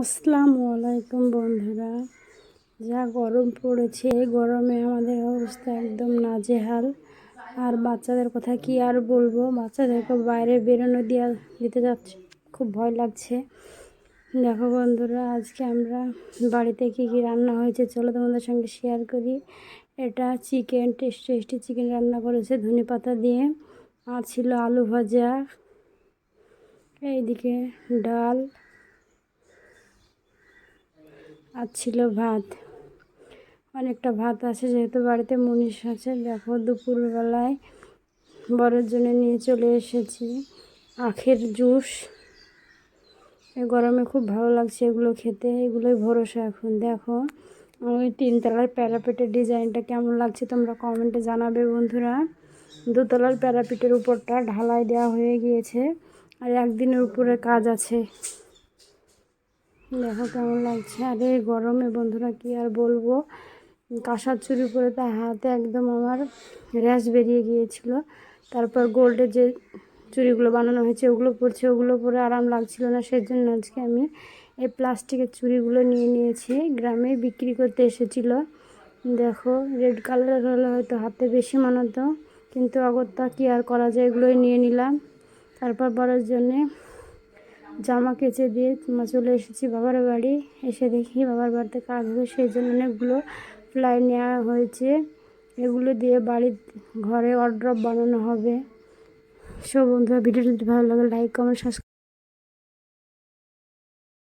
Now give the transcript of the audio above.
আসসালামু আলাইকুম বন্ধুরা। যা গরম পড়েছে গরমে আমাদের অবস্থা একদম নাজেহাল। আর বাচ্চাদের কথা কি আর বলব? বাচ্চাদেরকে বাইরে বেরোনো দেওয়া দিতে যাচ্ছে, খুব ভয় লাগছে। দেখো বন্ধুরা, আজকে আমরা বাড়িতে কী কী রান্না হয়েছে চলো তোমাদের সঙ্গে শেয়ার করি। এটা চিকেন টেস্টি টেস্টি চিকেন রান্না করেছে ধনে পাতা দিয়ে। আর ছিল আলু ভাজা, এইদিকে ডাল। আর ছিল ভাত। অনেকটা ভাত আছে, যেহেতু বাড়িতে মুনিশ আছে। দেখো, দুপুরবেলায় বরের জন্য নিয়ে চলে এসেছি। আখের জুস। গরমে খুব ভালো লাগছে এগুলো খেতে। এগুলোই ভরসা এখন। দেখো, ওই তিনতলার প্যারাপেটের ডিজাইনটা কেমন লাগছে তোমরা কমেন্টে জানাবে বন্ধুরা। দুতলার প্যারাপিটের উপরটা ঢালাই দেওয়া হয়ে গিয়েছে। আর একদিনের উপরে কাজ আছে। দেখো কেমন লাগছে? আর এই গরমে বন্ধুরা কি আর বলব? কাঁসার চুরি পরে তার হাতে একদম আমার র্যাশ বেরিয়ে গিয়েছিল। তারপর গোল্ডের যে চুড়িগুলো বানানো হয়েছে, ওগুলো পরছে ওগুলো পরে আরাম লাগছিল না। সেই জন্য আজকে আমি এই প্লাস্টিকের চুড়িগুলো নিয়ে নিয়েছি। গ্রামে বিক্রি করতে এসেছিল। দেখো রেড কালার হলে হয়তো হাতে বেশি মানাতো, কিন্তু অগত্যা কী আর করা যায় এগুলোই নিয়ে নিলাম। তারপর বড়োর জন্যে জামা কেচে দিয়ে চলে এসেছি বাবার বাড়ি। এসে দেখি বাবার বাড়িতে কাজ হবে সেই জন্য অনেকগুলো প্লাই নেওয়া হয়েছে। এগুলো দিয়ে বাড়ির ঘরে অর্ড্রপ বানানো হবে। সব বন্ধুরা, ভিডিওটি ভালো লাগে লাইক কমেন্ট সাবস্ক্রাইব